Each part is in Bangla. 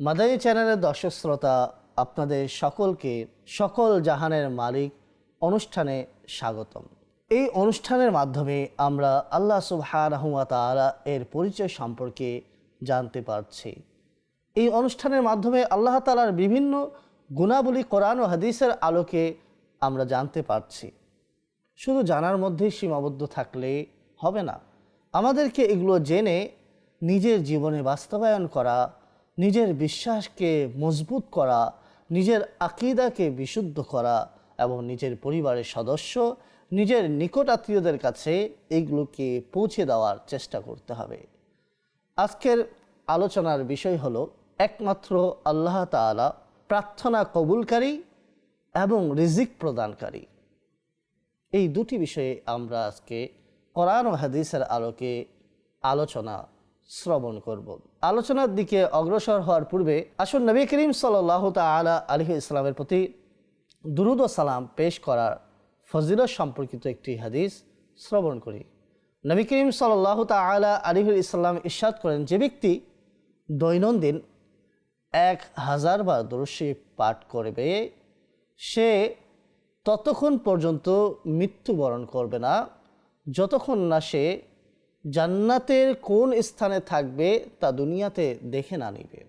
মাদানী চ্যানেলের দর্শক শ্রোতা, আপনাদের সকলকে সকল জাহানের মালিক অনুষ্ঠানে স্বাগতম। এই অনুষ্ঠানের মাধ্যমে আমরা আল্লাহ সুবহানাহুয়া তাআলা এর পরিচয় সম্পর্কে জানতে পারছি। এই অনুষ্ঠানের মাধ্যমে আল্লাহ তাআলার বিভিন্ন গুণাবলী কোরআন ও হাদিসের আলোকে আমরা জানতে পারছি। শুধু জানার মধ্যেই সীমাবদ্ধ থাকলে হবে না। আমাদেরকে এগুলো জেনে নিজের জীবনে বাস্তবায়ন করা নিজের বিশ্বাসকে মজবুত করা, নিজের আকিদাকে বিশুদ্ধ করা এবং নিজের পরিবারের সদস্য, নিজের নিকট আত্মীয়দের কাছে এইগুলোকে পৌঁছে দেওয়ার চেষ্টা করতে হবে। আজকের আলোচনার বিষয় হলো, একমাত্র আল্লাহ তাআলা প্রার্থনা কবুলকারী এবং রিজিক প্রদানকারী। এই দুটি বিষয়ে আমরা আজকে কোরআন ও হাদিসের আলোকে আলোচনা শ্রবণ করব। আলোচনার দিকে অগ্রসর হওয়ার পূর্বে আসুন নবী করিম সাল্লাহ তালা আলহ ইসলামের প্রতি দুরুদ সালাম পেশ করার ফজিলত সম্পর্কিত একটি হাদিস শ্রবণ করি। নবী করিম সাল্লাহ তালা আলিহুল ইসলাম ইস্বাদ করেন, যে ব্যক্তি দৈনন্দিন এক হাজার বার দরশী পাঠ করবে, সে ততক্ষণ পর্যন্ত মৃত্যুবরণ করবে না। যতক্ষণ না সে জান্নাতের কোন স্থানে থাকবে তা দুনিয়াতে দেখে না নিবে।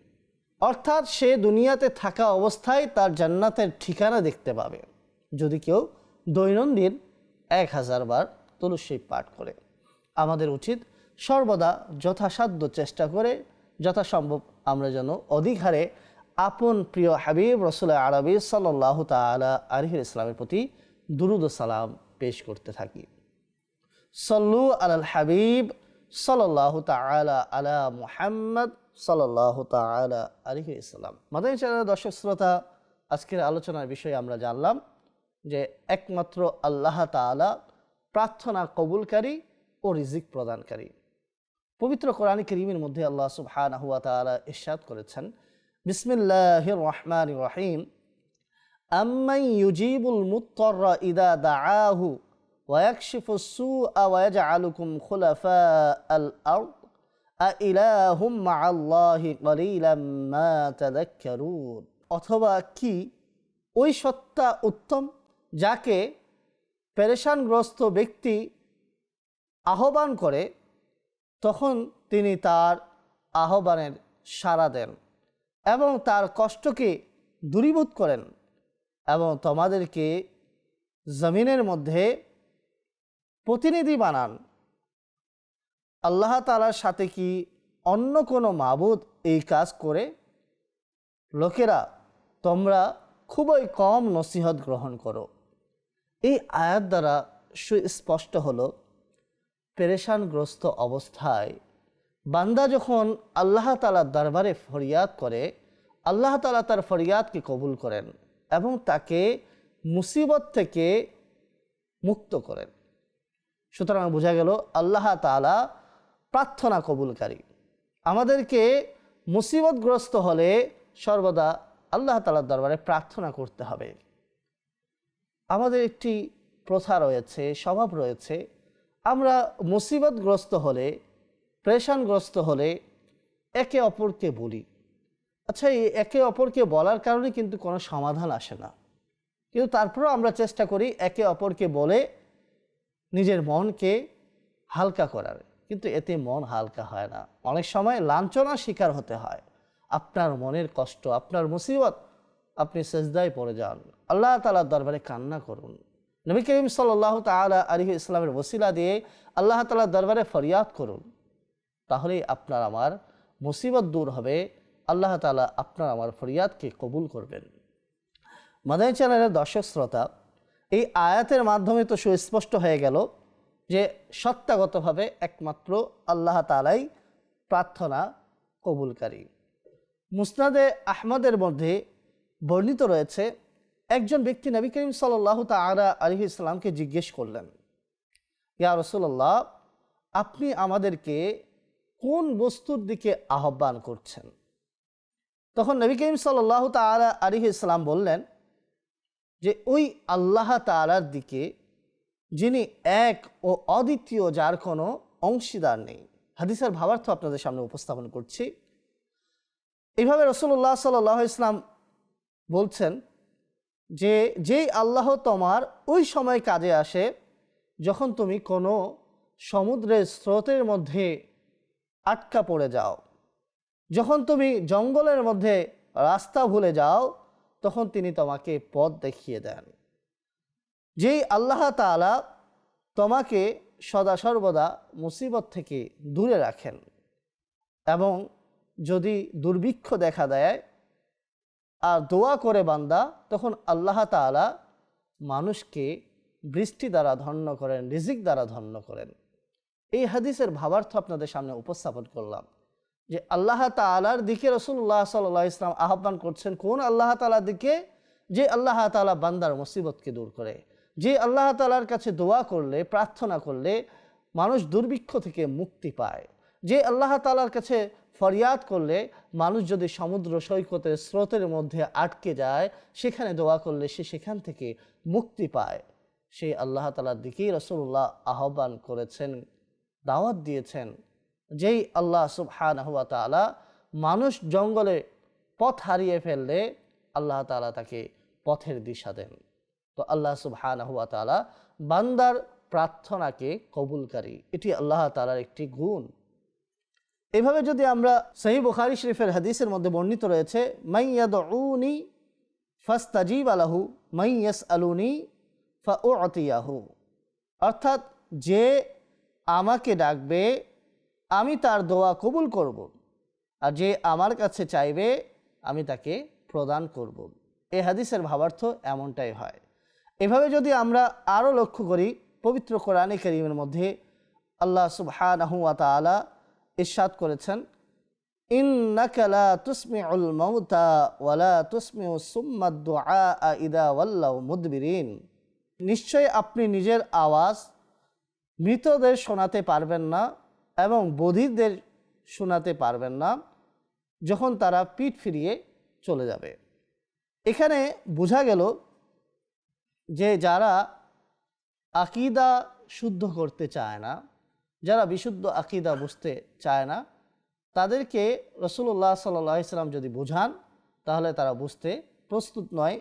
অর্থাৎ সে দুনিয়াতে থাকা অবস্থায় তার জান্নাতের ঠিকানা দেখতে পাবে। যদি কেউ দৈনন্দিন এক হাজার বার তুলসী পাঠ করে, আমাদের উচিত সর্বদা যথাসাধ্য চেষ্টা করে, যথাসম্ভব আমরা যেন অধিক হারে আপন প্রিয় হাবিব রসুল আরবি সাল্লাহ তালা আলহির ইসলামের প্রতি দুরুদ সালাম পেশ করতে থাকি। সল্লু আল হাবিব সাল্লাহ তালা আলা মুহাম্মদ সাল্লাহ তালা আলহির ইসলাম মাদানী চ্যানেলের দর্শক শ্রোতা, আজকের আলোচনার বিষয়ে আমরা জানলাম যে একমাত্র আল্লাহ তালা প্রার্থনা কবুলকারী ও রিজিক প্রদানকারী। পবিত্র কোরআন করিমের মধ্যে আল্লাহ সুবহানাহু ওয়া তাআলা ইরশাদ করেছেন, বিসমিল্লাহির রহমানির রহিম, আম্মান ইউজিবুল মুত্তাররা ইদা দাআহু অথবা কি? ওই সত্তা উত্তম যাকে পেরেশানগ্রস্ত ব্যক্তি আহ্বান করে, তখন তিনি তার আহ্বানের সাড়া দেন এবং তার কষ্টকে দূরীভূত করেন এবং তোমাদেরকে জমিনের মধ্যে প্রতিনিধি বানান। আল্লাহ তালার সাথে কি অন্য কোনো মাবুদ এই কাজ করে? লোকেরা, তোমরা খুবই কম নসিহত গ্রহণ করো। এই আয়াত দ্বারা সুস্পষ্ট হলো, পেরেশানগ্রস্ত অবস্থায় বান্দা যখন আল্লাহ তালার দরবারে ফরিয়াদ করে, আল্লাহ তালা তার ফরিয়াদকে কবুল করেন এবং তাকে মুসিবত থেকে মুক্ত করেন। সুতরাং বোঝা গেল আল্লাহ তালা প্রার্থনা কবুলকারী। আমাদেরকে মুসিবতগ্রস্ত হলে সর্বদা আল্লাহ তালার দরবারে প্রার্থনা করতে হবে। আমাদের একটি প্রথা রয়েছে, স্বভাব রয়েছে। আমরা মুসিবতগ্রস্ত হলে, প্রেশানগ্রস্ত হলে একে অপরকে বলি। আচ্ছা এই একে অপরকে বলার কারণে কিন্তু কোনো সমাধান আসে না। কিন্তু তারপরেও আমরা চেষ্টা করি একে অপরকে বলে নিজের মনকে হালকা করার। কিন্তু এতে মন হালকা হয় না। অনেক সময় লাঞ্ছনার শিকার হতে হয়। আপনার মনের কষ্ট, আপনার মুসিবত, আপনি সেজদায় পড়ে যান। আল্লাহ তালার দরবারে কান্না করুন। নবী করিম সাল্লাহ তালা আলিহ ইসলামের ওসিলা দিয়ে আল্লাহ তালার দরবারে ফরিয়াদ করুন। তাহলেই আপনার আমার মুসিবত দূর হবে। আল্লাহ তালা আপনার আমার ফরিয়াদকে কবুল করবেন। মাদানী চ্যানেলের দর্শক শ্রোতা এই আয়াতের মাধ্যমে তো সুস্পষ্ট হয়ে গেল যে সত্তাগতভাবে একমাত্র আল্লাহ তালাই প্রার্থনা কবুলকারী। মুসনাদে আহমদের মধ্যে বর্ণিত রয়েছে, একজন ব্যক্তি নবী করিম সাল্লাহ তালা আলী ইসলামকে জিজ্ঞেস করলেন, ইয়া রসুল্লাহ আপনি আমাদেরকে কোন বস্তুর দিকে আহ্বান করছেন? তখন নবী করিম সাল্লাহ তালা আলী ইসলাম বললেন যে ওই আল্লাহ তালার দিকে, যিনি এক ও অদ্বিতীয়, যার কোনো অংশীদার নেই। হাদিসের ভাবার্থ আপনাদের সামনে উপস্থাপন করছি। এইভাবে রসুল্লাহ সাল্লাহ ইসলাম বলছেন যে, যেই আল্লাহ তোমার ওই সময় কাজে আসে, যখন তুমি কোনো সমুদ্রের স্রোতের মধ্যে আটকা পড়ে যাও, যখন তুমি জঙ্গলের মধ্যে রাস্তা ভুলে যাও তখন তিনি তোমাকে পথ দেখিয়ে দেন। যেই আল্লাহ তালা তোমাকে সদা সর্বদা মুসিবত থেকে দূরে রাখেন এবং যদি দুর্ভিক্ষ দেখা দেয় আর দোয়া করে বান্দা, তখন আল্লাহ তালা মানুষকে বৃষ্টি দ্বারা ধন্য করেন, রিজিক দ্বারা ধন্য করেন। এই হাদিসের ভাবার্থ আপনাদের সামনে উপস্থাপন করলাম। যে আল্লাহ তালার দিকে রসুল্লাহ সাল্লাহ ইসলাম আহ্বান করছেন, কোন আল্লাহ তালার দিকে? যে আল্লাহ তালা বান্দার মুসিবতকে দূর করে। যে আল্লাহ তালার কাছে দোয়া করলে, প্রার্থনা করলে, মানুষ দুর্ভিক্ষ থেকে মুক্তি পায়। যে আল্লাহ তালার কাছে ফরিয়াদ করলে, মানুষ যদি সমুদ্র সৈকতের স্রোতের মধ্যে আটকে যায়, সেখানে দোয়া করলে সে সেখান থেকে মুক্তি পায়। সেই আল্লাহ তালার দিকেই রসুল্লাহ আহ্বান করেছেন, দাওয়াত দিয়েছেন। যেই আল্লাহ সুবহান হুয়া তালা মানুষ জঙ্গলে পথ হারিয়ে ফেললে আল্লাহ তালা তাকে পথের দিশা দেন। তো আল্লাহ সুবহান হুয়া তালা বান্দার প্রার্থনাকে কবুলকারী, এটি আল্লাহ তালার একটি গুণ। এভাবে যদি আমরা সহি বুখারি শরীফের হাদিসের মধ্যে বর্ণিত রয়েছে মাইয়াদউনি ফাস্তাজিব আলাহু মাইয়াস আলুনি ফা ও অর্থাৎ যে আমাকে ডাকবে আমি তার দোয়া কবুল করব। আর যে আমার কাছে চাইবে, আমি তাকে প্রদান করব। এ হাদিসের ভাবার্থ এমনটাই হয় এভাবে যদি আমরা আরও লক্ষ্য করি, পবিত্র কোরআনে করিমের মধ্যে আল্লাহ সুবহানাহু ওয়া তাআলা ইরশাদ করেছেন মাউতা ওয়ালা ইদা মুদবিরিন নিশ্চয় আপনি নিজের আওয়াজ মৃতদের শোনাতে পারবেন না এবং বধিরদের শোনাতে পারবেন না যখন তারা পিঠ ফিরিয়ে চলে যাবে। এখানে বোঝা গেল যে যারা আকিদা শুদ্ধ করতে চায় না, যারা বিশুদ্ধ আকিদা বুঝতে চায় না, তাদেরকে রসুল্লাহ সাল্লাম যদি বোঝান, তাহলে তারা বুঝতে প্রস্তুত নয়।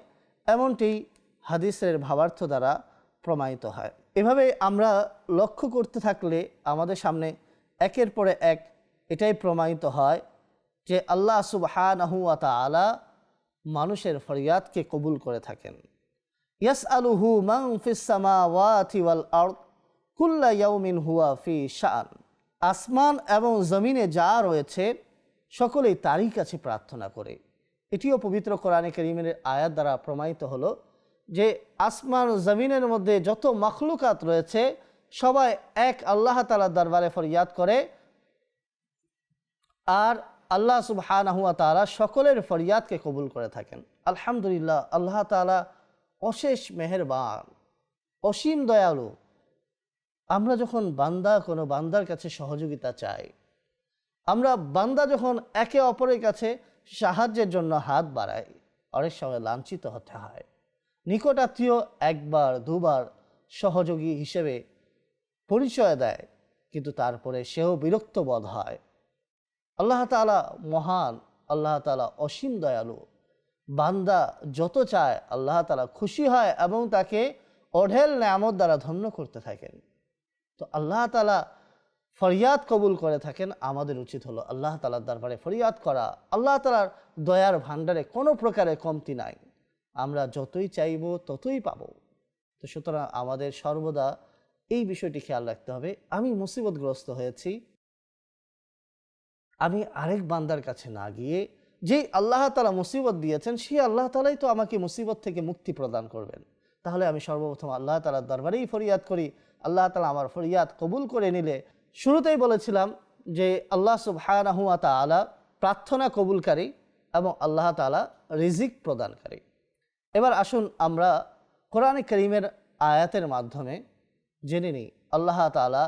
এমনটি হাদিসের ভাবার্থ দ্বারা প্রমাণিত হয়। এভাবে আমরা লক্ষ্য করতে থাকলে আমাদের সামনে একের পরে এক এটাই প্রমাণিত হয় যে আল্লাহ সুবহানাহুয়া তালা মানুষের ফরিয়াদকে কবুল করে থাকেন। ইয়াস আলুহু মাং ফিসামা ওয়াথি ওয়াল আর্দ কুল্লা ইয়াউমিন হুয়া ফি শান আসমান এবং জমিনে যা রয়েছে সকলেই তারই কাছে প্রার্থনা করে। এটিও পবিত্র কোরআনে করিমের আয়াত দ্বারা প্রমাণিত হলো যে আসমান জমিনের মধ্যে যত মখলুকাত রয়েছে সবাই এক আল্লাহ তালার দরবারে ফরিয়াদ করে আর আল্লাহ সুবহানাহুয়া তালা সকলের ফরিয়াদকে কবুল করে থাকেন। আলহামদুলিল্লাহ, আল্লাহ তালা অশেষ মেহেরবান, অসীম দয়ালু। আমরা যখন বান্দা, কোনো বান্দার কাছে সহযোগিতা চাই, আমরা বান্দা যখন একে অপরের কাছে সাহায্যের জন্য হাত বাড়াই, অনেক সময় লাঞ্ছিত হতে হয়। নিকটাত্মীয় একবার, দুবার সহযোগী হিসেবে পরিচয় দেয়, কিন্তু তারপরে সেও বিরক্ত বোধ হয়। আল্লাহ তালা মহান, আল্লাহ তালা অসীম দয়ালু। বান্দা যত চায়, আল্লাহ তালা খুশি হয় এবং তাকে অঢেল নামত দ্বারা ধন্য করতে থাকেন। তো আল্লাহ তালা ফরিয়াদ কবুল করে থাকেন, আমাদের উচিত হলো আল্লাহ তালার দরবারে ফরিয়াদ করা। আল্লাহ তালার দয়ার ভাণ্ডারে কোনো প্রকারে কমতি নাই। আমরা যতই চাইব ততই পাব। তো সুতরাং আমাদের সর্বদা এই বিষয়টি খেয়াল রাখতে হবে। আমি মুসিবতগ্রস্ত হয়েছি। আমি আরেক বান্দার কাছে না গিয়ে যে আল্লাহ তালা মুসিবত দিয়েছেন সেই আল্লাহ তালাই তো আমাকে মুসিবত থেকে মুক্তি প্রদান করবেন। তাহলে আমি সর্বপ্রথম আল্লাহ তালার দরবারেই ফরিয়াদ করি। আল্লাহ তালা আমার ফরিয়াদ কবুল করে নিলে শুরুতেই বলেছিলাম যে আল্লাহ সুবহানাহুয়া তালা প্রার্থনা কবুলকারী এবং আল্লাহ তালা রিজিক প্রদানকারী। এবার আসুন আমরা কোরআনে করিমের আয়াতের মাধ্যমে জেনে নিই আল্লাহ তালা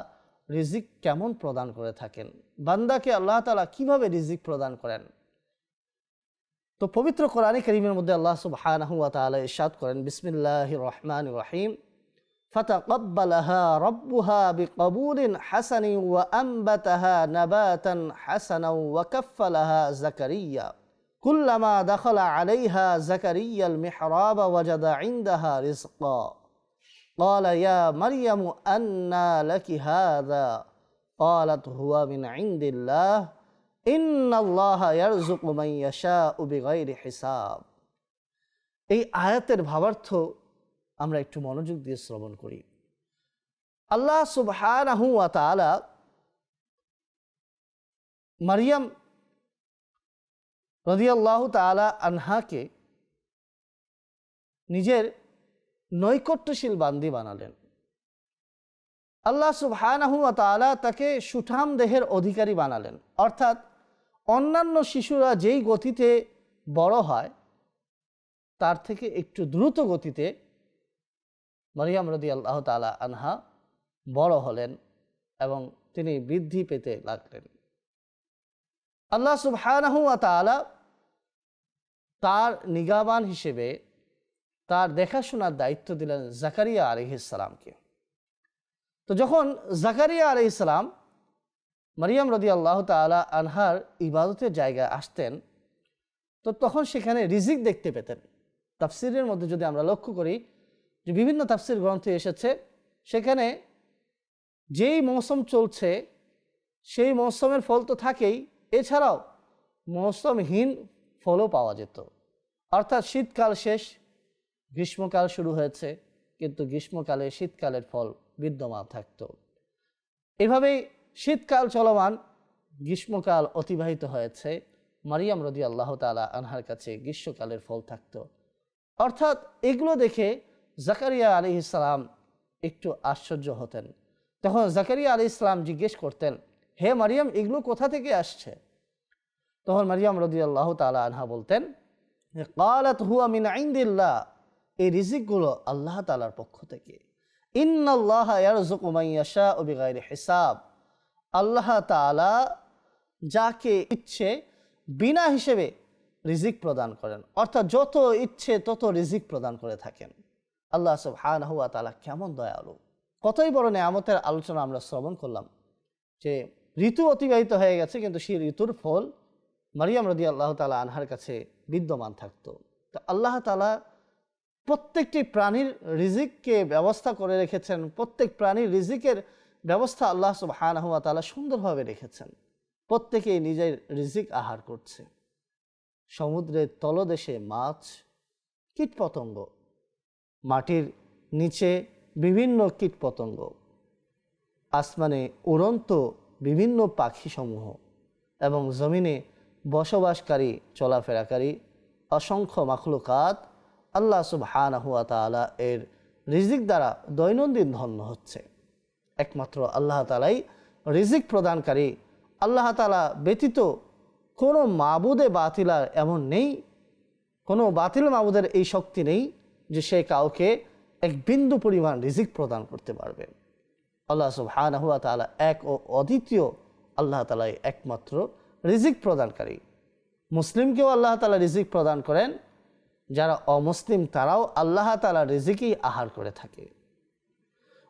রিজিক কেমন প্রদান করে থাকেন বান্দাকে আল্লাহ তালা কিভাবে রিজিক প্রদান করেন তো পবিত্র কোরআনে করিমের মধ্যে আল্লাহ সুবহানাহু ওয়া তাআলা ইরশাদ করেন বিসমিল্লাহির রহমানির রহিম فتقبلها ربها بقبول حسن وأنبتها نباتا حسنا وكفلها زكريا كلما دخل عليها زكريا المحراب وجد عندها رزقا قال يا مريم أنى لك هذا قالت هو من عند الله إن الله يرزق من يشاء بغير حساب এই আয়াতের ভাবার্থ আমরা একটু মনোযোগ দিয়ে শ্রবণ করি আল্লাহ সুবহানাহু ওয়া তাআলা মারিয়াম রদিয়াল্লাহু তাআলা আনহাকে নিজের নৈকট্যশীল বান্দি বানালেন। আল্লাহ সুবহানাহু তাকে সুঠাম দেহের অধিকারী বানালেন। অর্থাৎ অন্যান্য শিশুরা যেই গতিতে বড় হয়, তার থেকে একটু দ্রুত গতিতে মরিয়াম রদি আল্লাহ তালা আনহা বড় হলেন এবং তিনি বৃদ্ধি পেতে লাগলেন। আল্লাহ সুবহানাহু তার নিগাবান হিসেবে তার দেখাশোনার দায়িত্ব দিলেন জাকারিয়া আলহিসামকে তো যখন জাকারিয়া আলহিসাম মারিয়াম রদি আল্লাহ তালা আনহার ইবাদতের জায়গায় আসতেন, তো তখন সেখানে রিজিক দেখতে পেতেন। তাফসিরের মধ্যে যদি আমরা লক্ষ্য করি যে বিভিন্ন তাফসির গ্রন্থে এসেছে, সেখানে যেই মৌসুম চলছে, সেই মৌসুমের ফল তো থাকেই, এছাড়াও মৌসুমহীন ফলও পাওয়া যেত। অর্থাৎ শীতকাল শেষ গ্রীষ্মকাল শুরু হয়েছে, কিন্তু গ্রীষ্মকালে শীতকালের ফল বিদ্যমান থাকতো। এভাবেই শীতকাল চলমান, গ্রীষ্মকাল অতিবাহিত হয়েছে। মারিয়াম রদি আল্লাহ তালা আনহার কাছে গ্রীষ্মকালের ফল থাকত। অর্থাৎ এগুলো দেখে জাকারিয়া আলি ইসলাম একটু আশ্চর্য হতেন। তখন জাকারিয়া আলি ইসলাম জিজ্ঞেস করতেন, হে মারিয়াম, এগুলো কোথা থেকে আসছে? তখন মারিয়াম রদি আল্লাহ তালা আনহা বলতেন, কালাত হুয়া মিন আইন্দিল্লাহ এই রিজিকগুলো আল্লাহ তালার পক্ষ থেকে। হিসাব। আল্লাহ তাআলা যাকে ইচ্ছে বিনা হিসেবে রিজিক প্রদান করেন। অর্থাৎ যত ইচ্ছে তত রিজিক প্রদান করে থাকেন। আল্লাহ সুবহানাহু হুয়া তালা কেমন দয়ালু। কতই বড় নেয়ামতের আলোচনা আমরা শ্রবণ করলাম যে ঋতু অতিবাহিত হয়ে গেছে কিন্তু সেই ঋতুর ফল মারিয়াম রদি আল্লাহ তালা আনহার কাছে বিদ্যমান থাকতো। তো আল্লাহ তালা প্রত্যেকটি প্রাণীর রিজিককে ব্যবস্থা করে রেখেছেন, প্রত্যেক প্রাণীর রিজিকের ব্যবস্থা আল্লাহ সুবহানাহু ওয়া তাআলা সুন্দরভাবে রেখেছেন। প্রত্যেকেই নিজের রিজিক আহার করছে। সমুদ্রের তলদেশে মাছ, কীটপতঙ্গ, মাটির নিচে বিভিন্ন কীটপতঙ্গ, আসমানে উড়ন্ত বিভিন্ন পাখিসমূহ এবং জমিনে বসবাসকারী, চলাফেরাকারী, অসংখ্য মাখলুকাত আল্লাহ সুবহানাহু ওয়া তাআলা এর রিজিক দ্বারা দৈনন্দিন ধন্য হচ্ছে। একমাত্র আল্লাহ তালাই রিজিক প্রদানকারী। আল্লাহ তালা ব্যতীত কোনো মাবুদে বাতিলার এমন নেই, কোনো বাতিল মাবুদের এই শক্তি নেই যে সে কাউকে এক বিন্দু পরিমাণ রিজিক প্রদান করতে পারবে। আল্লাহ সুবহানাহু ওয়া তাআলা এক ও অদ্বিতীয় আল্লাহ তালাই একমাত্র রিজিক প্রদানকারী। মুসলিমকেও আল্লাহ তালা রিজিক প্রদান করেন যারা অমুসলিম, তারাও আল্লাহ তালা রিজিকই আহার করে থাকে।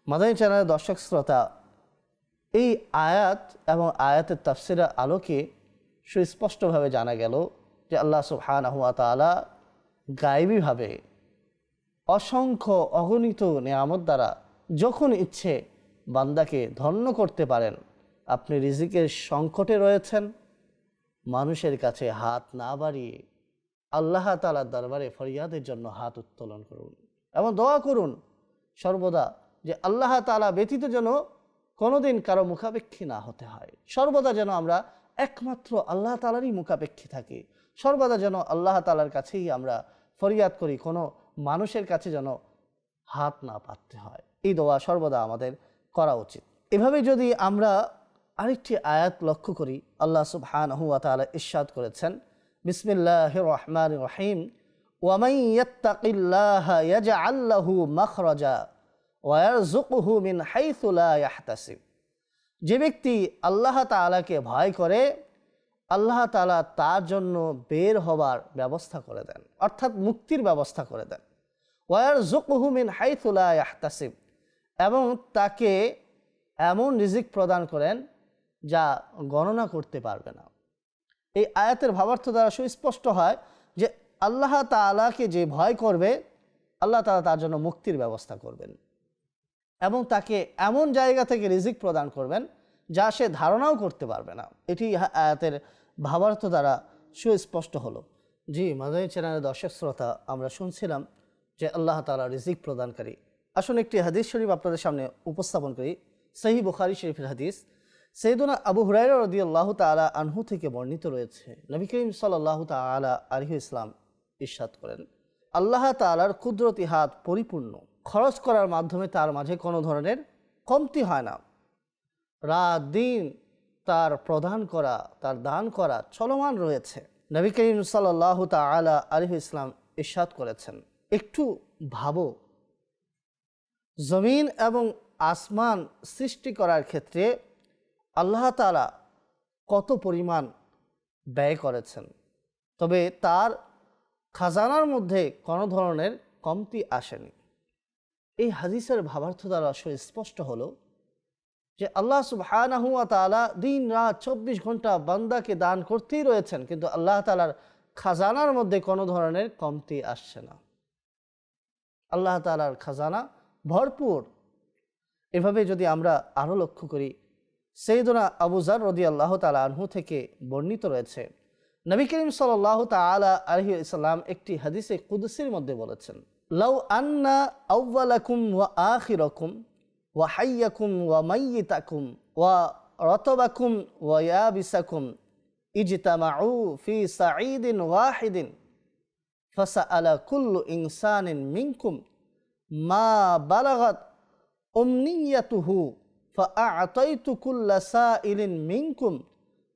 মাদানী চ্যানেলের দর্শক শ্রোতা, এই আয়াত এবং আয়াতের তাফসিরের আলোকে সুস্পষ্টভাবে জানা গেল যে আল্লাহ সুবহানাহু ওয়া তাআলা গায়েবীভাবে অসংখ্য অগণিত নিয়ামত দ্বারা যখন ইচ্ছে বান্দাকে ধন্য করতে পারেন, আপনি রিজিকের সংকটে রয়েছেন, মানুষের কাছে হাত না বাড়িয়ে আল্লাহ তালার দরবারে ফরিয়াদের জন্য হাত উত্তোলন করুন এবং দোয়া করুন সর্বদা যে আল্লাহ তালা ব্যতীত যেন কোনোদিন কারও মুখাপেক্ষী না হতে হয়। সর্বদা যেন আমরা একমাত্র আল্লাহ তালারই মুখাপেক্ষী থাকি। সর্বদা যেন আল্লাহ তালার কাছেই আমরা ফরিয়াদ করি, কোনো মানুষের কাছে যেন হাত না পাততে হয়। এই দোয়া সর্বদা আমাদের করা উচিত। এভাবে যদি আমরা আরেকটি আয়াত লক্ষ্য করি, আল্লাহ সুবহানাহু ওয়া তাআলা ইরশাদ করেছেন বিসমিল্লাহ রহমান রহিম ওয়ামাই ইয়াত্তাকিল্লাহ ইয়াজআল লাহু মাখরাজা ওয়া ইয়ারযুকহু মিন ইয়াহতাসিব। যে ব্যক্তি আল্লাহ তাআলাকে ভয় করে, আল্লাহ তাআলা তার জন্য বের হবার ব্যবস্থা করে দেন, অর্থাৎ মুক্তির ব্যবস্থা করে দেন। ওয়ার জুকহু মিন হাইথুলা ইয়াহতাসিব। এবং তাকে এমন রিজিক প্রদান করেন যা গণনা করতে পারবে না। এই আয়াতের ভাবার্থ দ্বারা সুস্পষ্ট হয় যে আল্লাহ তাআলাকে যে ভয় করবে, আল্লাহ তালা তার জন্য মুক্তির ব্যবস্থা করবেন এবং তাকে এমন জায়গা থেকে রিজিক প্রদান করবেন যা সে ধারণাও করতে পারবে না। এটি আয়াতের ভাবার্থ দ্বারা সুস্পষ্ট হলো। জি, মাদানী চ্যানেলের দর্শক শ্রোতা, আমরা শুনছিলাম যে আল্লাহ তাআলা রিজিক প্রদানকারী। আসুন একটি হাদিস শরীফ আপনাদের সামনে উপস্থাপন করি। সহি বুখারি শরীফের হাদিস। সৈদুনা আবু হুরাইরা রদি আল্লাহ তালা আনহু থেকে বর্ণিত রয়েছে। নবী করিম সাল্লাহ তালা আলহু ইসলাম ইস্বাদ করেন, আল্লাহ তালার কুদরতি হাত পরিপূর্ণ। খরচ করার মাধ্যমে তার মাঝে কোনো ধরনের কমতি হয় না। রাত দিন তার প্রদান করা, তার দান করা চলমান রয়েছে। নবী করিম সাল্লাহ তালা আলহ ইসলাম ইস্বাদ করেছেন, একটু ভাবো। জমিন এবং আসমান সৃষ্টি করার ক্ষেত্রে আল্লাহ তালা কত পরিমাণ ব্যয় করেছেন। তবে তার খাজানার মধ্যে কোনো ধরনের কমতি আসেনি। এই হাদিসের ভাবার্থ দ্বারা সুস্পষ্ট হলো যে আল্লাহ সুবহানাহুয়া তাআলা দিন রাত চব্বিশ ঘণ্টা বান্দাকে দান করতেই রয়েছেন, কিন্তু আল্লাহ তালার খাজানার মধ্যে কোনো ধরনের কমতি আসছে না। আল্লাহ তালার খাজানা ভরপুর। এভাবে যদি আমরা আরও লক্ষ্য করি সৈদুনা আবুজার রদি আল্লাহ আনহু থেকে বর্ণিত রয়েছে। নবী করিম সাল্লাহ তালা আলহি ইসলাম একটি হাদিসে কুদসির মধ্যে বলেছেন, লাউ আন্না আউ্বালাকুম ওয়া আখিরকুম ওয়া হাইয়াকুম ও মাইয়িতাকুম ওয়া রতবাকুম ওয়া ইয়াবিসাকুম ইজতামাউ ফি সাঈদিন ওয়াহিদিন ফাসা আলা কুল্লু ইনসানিন মিঙ্কুম মা বালাগত অমনিয়াতুহু ফাআতাইতুকুল্লা সাইলিন মিনকুম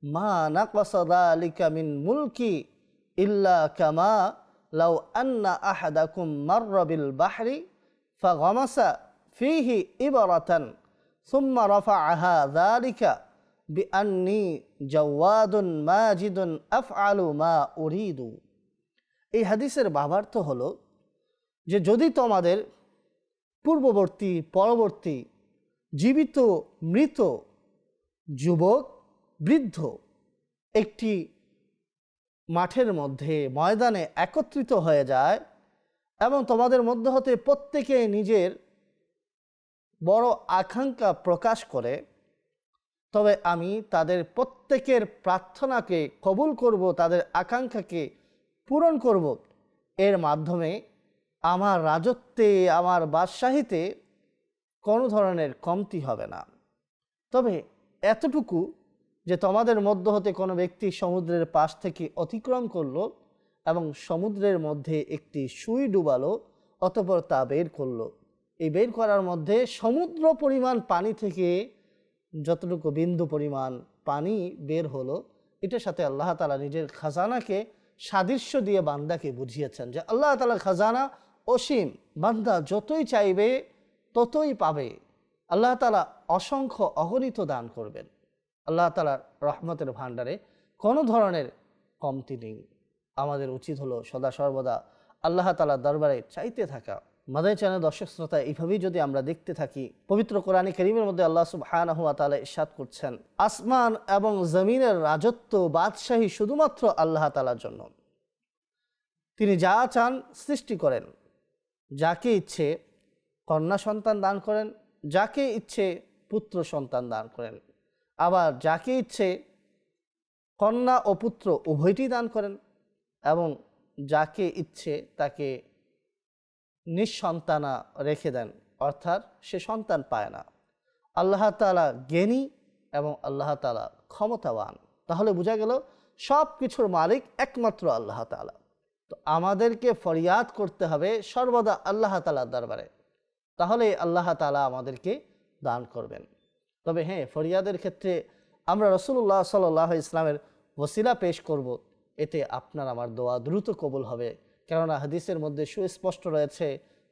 মা নাকাসা যালিকা মিন মুলকি ইল্লা কামা লাউ আন্না আহাদাকুম মাররা বিল বাহরি ফাগামাসা ফিহি ইবারাতান সুম্মা রাফাআহা যালিকা বিআন্নি জাওয়াদুন মাজিদুন আফআলু মা উরিদু এই হাদিসের ভাবার্থ হলো যে যদি তোমাদের পূর্ববর্তী, পরবর্তী জীবিত মৃত যুবক বৃদ্ধ একটি মাঠের মধ্যে ময়দানে একত্রিত হয়ে যায় এবং তোমাদের মধ্য হতে প্রত্যেকে নিজের বড় আকাঙ্ক্ষা প্রকাশ করে। তবে আমি তাদের প্রত্যেকের প্রার্থনাকে কবুল করব, তাদের আকাঙ্ক্ষাকে পূরণ করব। এর মাধ্যমে আমার রাজত্বে, আমার বাদশাহীতে কোনো ধরনের কমতি হবে না। তবে এতটুকু যে তোমাদের মধ্য হতে কোনো ব্যক্তি সমুদ্রের পাশ থেকে অতিক্রম করল এবং সমুদ্রের মধ্যে একটি সুই ডুবালো অতপর তা বের করল। এই বের করার মধ্যে সমুদ্র পরিমাণ পানি থেকে যতটুকু বিন্দু পরিমাণ পানি বের হলো, এটার সাথে আল্লাহ তালা নিজের খাজানাকে সাদৃশ্য দিয়ে বান্দাকে বুঝিয়েছেন যে আল্লাহ তালা খাজানা অসীম। বান্দা যতই চাইবে ততই পাবে। আল্লাহ তালা অসংখ্য অগণিত দান করবেন। আল্লাহ তালার রহমতের ভাণ্ডারে কোনো ধরনের কমতি নেই। আমাদের উচিত হলো সদা সর্বদা আল্লাহ তালার দরবারে চাইতে থাকা। মাদাই চ্যানেল দর্শক শ্রোতা, এইভাবেই যদি আমরা দেখতে থাকি, পবিত্র কোরআনী করিমের মধ্যে আল্লাহ সুবহানাহু ওয়া তালা ইরশাদ করছেন, আসমান এবং জমিনের রাজত্ব বাদশাহী শুধুমাত্র আল্লাহ তালার জন্য। তিনি যা চান সৃষ্টি করেন। যাকে ইচ্ছে কন্যা সন্তান দান করেন, যাকে ইচ্ছে পুত্র সন্তান দান করেন। আবার যাকে ইচ্ছে কন্যা ও পুত্র উভয়টি দান করেন এবং যাকে ইচ্ছে তাকে নিঃসন্তানা রেখে দেন, অর্থাৎ সে সন্তান পায় না। আল্লাহ তালা জ্ঞানী এবং আল্লাহ তালা ক্ষমতাবান। তাহলে বোঝা গেল সব কিছুর মালিক একমাত্র আল্লাহ তালা তো আমাদেরকে ফরিয়াদ করতে হবে সর্বদা আল্লাহ তালার দরবারে। তাহলে আল্লাহ তালা আমাদেরকে দান করবেন। তবে হ্যাঁ ফরিয়াদের ক্ষেত্রে আমরা রসুল্লাহ সাল্লাহ ইসলামের ওসিলা পেশ করব। এতে আপনার আমার দোয়া দ্রুত কবুল হবে। কেননা হাদিসের মধ্যে সুস্পষ্ট রয়েছে,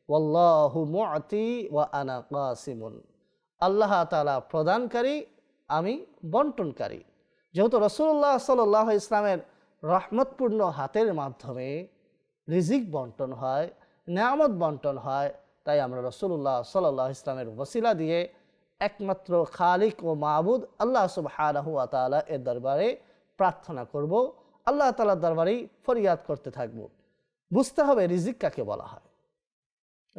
ওয়াল্লাহু মুআতি ওয়া আনা কাসিমুন। আল্লাহ তালা প্রদানকারী, আমি বন্টনকারী। যেহেতু রসুল্লাহ সাল্লাহ ইসলামের রহমতপূর্ণ হাতের মাধ্যমে রিজিক বন্টন হয়, নেয়ামত বন্টন হয় তাই আমরা রসুল্লাহ সাল্লাহ ইসলামের ওসিলা দিয়ে একমাত্র খালিক ও মাহবুদ আল্লাহ সুবহানাহু ওয়া তাআলা এর দরবারে প্রার্থনা করব। আল্লাহ তালার দরবারেই ফরিয়াদ করতে থাকব। বুঝতে হবে রিজিক কাকে বলা হয়।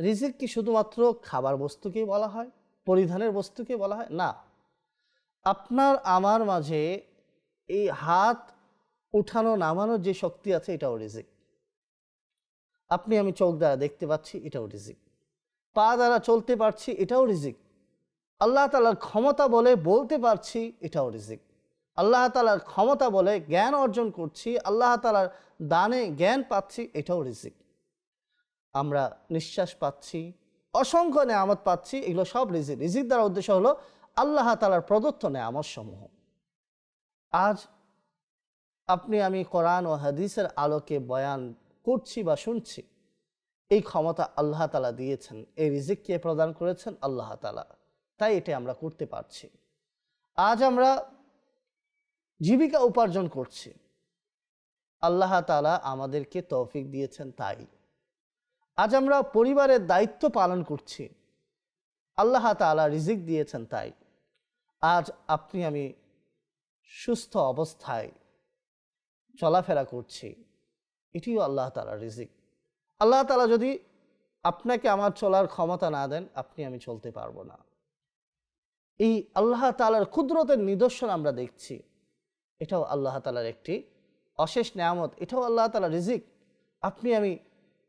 রিজিক কি শুধুমাত্র খাবার বস্তুকেই বলা হয়, পরিধানের বস্তুকে বলা হয়? না। আপনার, আমার মাঝে এই হাত উঠানো, নামানোর যে শক্তি আছে এটাও রিজিক। আপনি আমি চোখ দ্বারা দেখতে পাচ্ছি, এটাও রিজিক। পা দ্বারা চলতে পারছি, এটাও রিজিক। আল্লাহ তালার ক্ষমতা বলে বলতে পারছি, এটাও রিজিক। আল্লাহ তালার ক্ষমতা বলে জ্ঞান অর্জন করছি, আল্লাহ তালার দানে জ্ঞান পাচ্ছি, এটাও রিজিক। আমরা নিঃশ্বাস পাচ্ছি, অসংখ্য নেয়ামত পাচ্ছি, এগুলো সব রিজিক। রিজিক দ্বারা উদ্দেশ্য হলো আল্লাহ তালার প্রদত্ত নেয়ামত সমূহ আজ আপনি আমি কোরআন ও হাদিসের আলোকে বয়ান করছি বা শুনছি এই ক্ষমতা আল্লাহ তালা দিয়েছেন, এই রিজিক কে প্রদান করেছেন আল্লাহ তালা তাই এটা আমরা করতে পারছি। আজ আমরা জীবিকা উপার্জন করছি। আল্লাহ তালা আমাদেরকে তৌফিক দিয়েছেন তাই। আজ আমরা পরিবারের দায়িত্ব পালন করছি। আল্লাহ তালা রিজিক দিয়েছেন তাই। আজ আপনি, আমি সুস্থ অবস্থায় চলাফেরা করছি। এটিও আল্লাহ তালা রিজিক। আল্লাহ তালা যদি আপনাকে আমার চলার ক্ষমতা না দেন, আপনি আমি চলতে পারব না। এই আল্লাহ তালার ক্ষুদ্রতের নিদর্শন আমরা দেখছি। এটাও আল্লাহ তালার একটি অশেষ নেয়ামত। এটাও আল্লাহ তালা রিজিক। আপনি আমি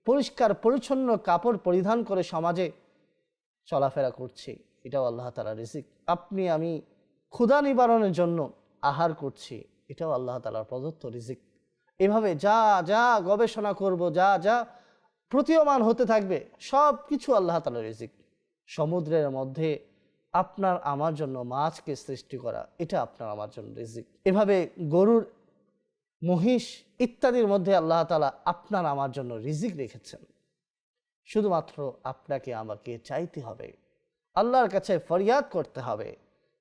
পরিষ্কার, পরিচ্ছন্ন কাপড় পরিধান করে সমাজে চলাফেরা করছি। এটাও আল্লাহ তালা রিজিক। আপনি আমি ক্ষুধা নিবারণের জন্য আহার করছি। এটাও আল্লাহ তালার প্রদত্ত রিজিক। এভাবে যা যা গবেষণা করব, যা যা প্রতীয়মান হতে থাকবে। সব কিছু আল্লাহ তালা রিজিক। সমুদ্রের মধ্যে আপনার আমার জন্য মাছকে সৃষ্টি করা, এটা আপনার আমার জন্য রিজিক। এভাবে গরুর মহিষ ইত্যাদির মধ্যে আল্লাহ তালা আপনার আমার জন্য রিজিক রেখেছেন। শুধুমাত্র আপনাকে আমাকে চাইতে হবে। আল্লাহর কাছে ফরিয়াদ করতে হবে।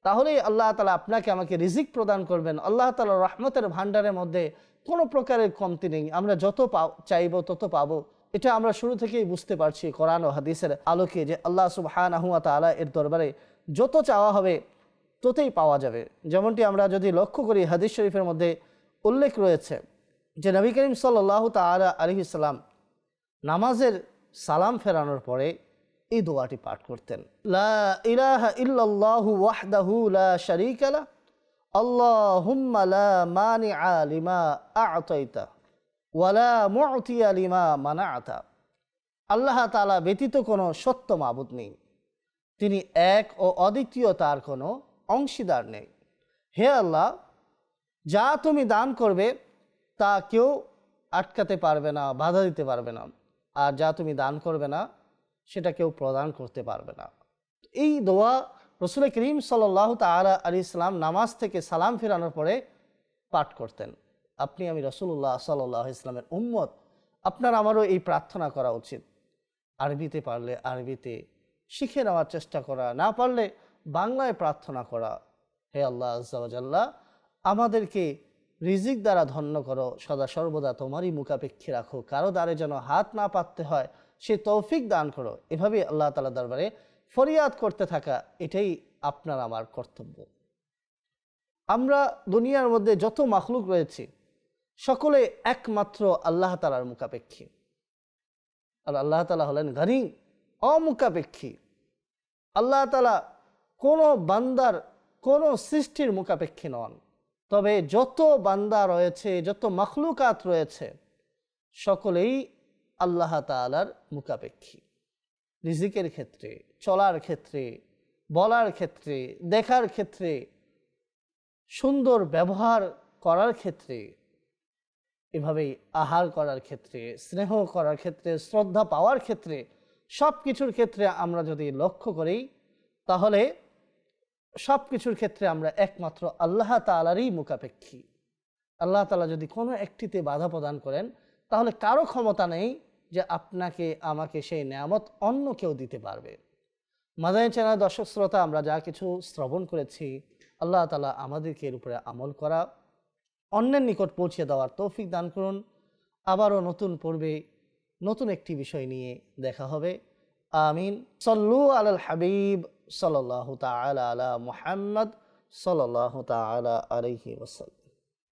তাহলেই আল্লাহ তালা আপনাকে আমাকে রিজিক প্রদান করবেন। আল্লাহ তালা রহমতের ভাণ্ডারের মধ্যে কোনো প্রকারের কমতি নেই। আমরা যত পাও চাইব তত পাবো। এটা আমরা শুরু থেকেই বুঝতে পারছি কোরআন ও হাদিসের আলোকে যে আল্লাহ সুবাহানাহুয়া তালা এর দরবারে যত চাওয়া হবে ততই পাওয়া যাবে। যেমনটি আমরা যদি লক্ষ্য করি, হাদিস শরীফের মধ্যে উল্লেখ রয়েছে যে নবী করিম সাল্লাহ তালা আলহিসাল্লাম নামাজের সালাম ফেরানোর পরে এই দোয়াটি পাঠ করতেন। লা ইলাহা লা লা ওয়া লা মু'তিয়া লিমা মানা'তা আল্লাহ তালা ব্যতীত কোনো সত্য মাবুদ নেই। তিনি এক ও অদ্বিতীয় তার কোনো অংশীদার নেই। হে আল্লাহ, যা তুমি দান করবে, তা কেউ আটকাতে পারবে না, বাধা দিতে পারবে না। আর যা তুমি দান করবে না, সেটা কেউ প্রদান করতে পারবে না। এই দোয়া রসুল করিম সাল্লাহ তালা আলি ইসলাম নামাজ থেকে সালাম ফেরানোর পরে পাঠ করতেন। আপনি আমি রসুল্লাহ সাল্লাহ ইসলামের উম্মত, আপনার আমারও এই প্রার্থনা করা উচিত। আরবিতে পারলে আরবিতে, শিখে নেওয়ার চেষ্টা করা, না পারলে বাংলায় প্রার্থনা করা। হে আল্লাহ আজ্লাহ আমাদেরকে রিজিক দ্বারা ধন্য করো, সদা সর্বদা তোমারই মুখাপেক্ষী রাখো। কারও দ্বারে যেন হাত না পাততে হয়, সে তৌফিক দান করো। এভাবেই আল্লাহ তালা দরবারে ফরিয়াদ করতে থাকা, এটাই আপনার আমার কর্তব্য। আমরা দুনিয়ার মধ্যে যত মাখলুক রয়েছে সকলে একমাত্র আল্লাহ তালার মুখাপেক্ষী। আর আল্লাহ তালা হলেন গানি অমুখাপেক্ষী। আল্লাহ তালা কোনো বান্দার, কোনো সৃষ্টির মুখাপেক্ষী নন। তবে যত বান্দা রয়েছে, যত মখলুকাত রয়েছে, সকলেই আল্লাহ তালার মুখাপেক্ষী। রিজিকের ক্ষেত্রে, চলার ক্ষেত্রে, বলার ক্ষেত্রে, দেখার ক্ষেত্রে, সুন্দর ব্যবহার করার ক্ষেত্রে এভাবেই আহার করার ক্ষেত্রে, স্নেহ করার ক্ষেত্রে, শ্রদ্ধা পাওয়ার ক্ষেত্রে সব কিছুর ক্ষেত্রে আমরা যদি লক্ষ্য করি, তাহলে সব কিছুর ক্ষেত্রে আমরা একমাত্র আল্লাহ তালারই মুখাপেক্ষী। আল্লাহ তালা যদি কোনো একটিতে বাধা প্রদান করেন, তাহলে কারও ক্ষমতা নেই যে আপনাকে, আমাকে সেই নেয়ামত অন্য কেউ দিতে পারবে। মাদানী চ্যানেল দর্শক শ্রোতা, আমরা যা কিছু শ্রবণ করেছি, আল্লাহ তালা আমাদেরকে এর উপরে আমল করা অন্যের নিকট পৌঁছে দেওয়ার তৌফিক দান করুন। আবারও নতুন পর্বে নতুন একটি বিষয় নিয়ে দেখা হবে। আমিন। সল্লু আল হাবিব সাল্লাহ তালা আলা মুহাম্মদ সাল্লাহ তালা আলহি ওসাল্লাম